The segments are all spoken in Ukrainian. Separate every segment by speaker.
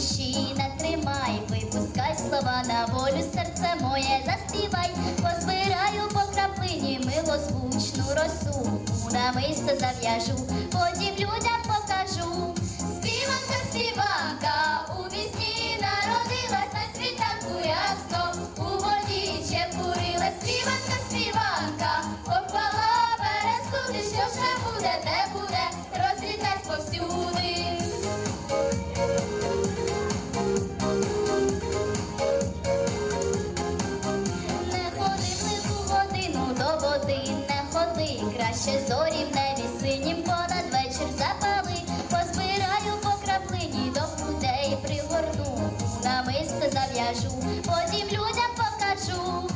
Speaker 1: ліщина, тримай, випускай слова на волю, серце моє заспівай, позбираю по краплині милозвучну росу, у намисто зав'яжу, потім людям покажу. Співанка, співанка, у вісні народилась на світанку ясно, у воді чепурилась, співанка, співанка, попала березку, що ж буде, не буде, розвітать повсюди. ще зорі в небі синім понад вечір запали, позбираю по краплині, до грудей пригорну, На намисто зав'яжу, потім людям покажу.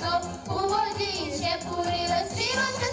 Speaker 1: хвостом, у воді ще пурила сива